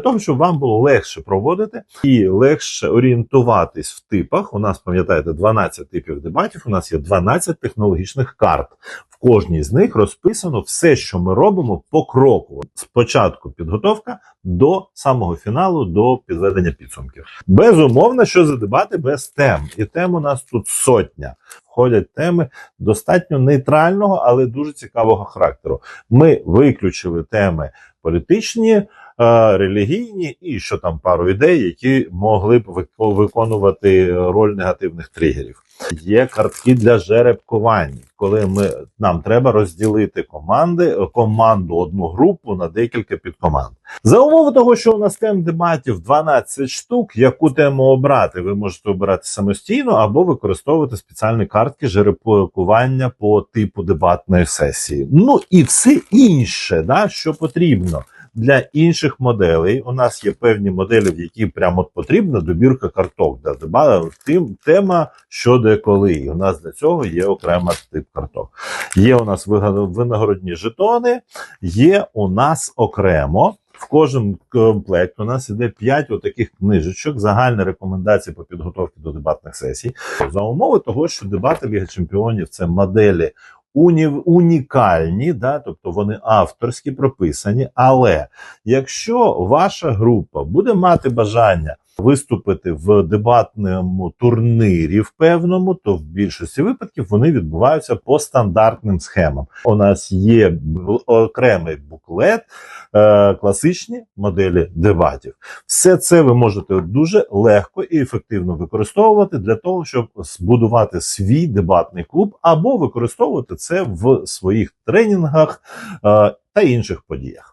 Для того, щоб вам було легше проводити і легше орієнтуватись в типах. У нас, пам'ятаєте, 12 типів дебатів. У нас є 12 технологічних карт. В кожній з них розписано все, що ми робимо покроково. Спочатку підготовка до самого фіналу, до підведення підсумків. Безумовно, що за дебати без тем. І тем у нас тут сотня. Входять теми достатньо нейтрального, але дуже цікавого характеру. Ми виключили теми політичні, релігійні і що там пару ідей, які могли б виконувати роль негативних тригерів. Є картки для жеребкувань, коли ми нам треба розділити команди, команду одну групу на декілька підкоманд. За умови того, що у нас тем дебатів 12 штук, яку тему обрати, ви можете обирати самостійно або використовувати спеціальні картки жеребкування по типу дебатної сесії. Ну і все інше, да, що потрібно. Для інших моделей у нас є певні моделі, в які прямо от потрібна добірка карток дебатів. Тим тема що де коли. І у нас для цього є окрема тип карток. Є у нас винагородні жетони, є у нас окремо. В кожен комплект у нас іде 5 отаких книжечок, загальні рекомендації по підготовці до дебатних сесій. За умови того, що дебати Ліги Чемпіонів це моделі унікальні, да, тобто вони авторські прописані. Але якщо ваша група буде мати бажання виступити в дебатному турнірі в певному, то в більшості випадків вони відбуваються по стандартним схемам. У нас є окремий буклет, е, класичні моделі дебатів. Все це ви можете дуже легко і ефективно використовувати для того, щоб збудувати свій дебатний клуб, або використовувати це в своїх тренінгах е, та інших подіях.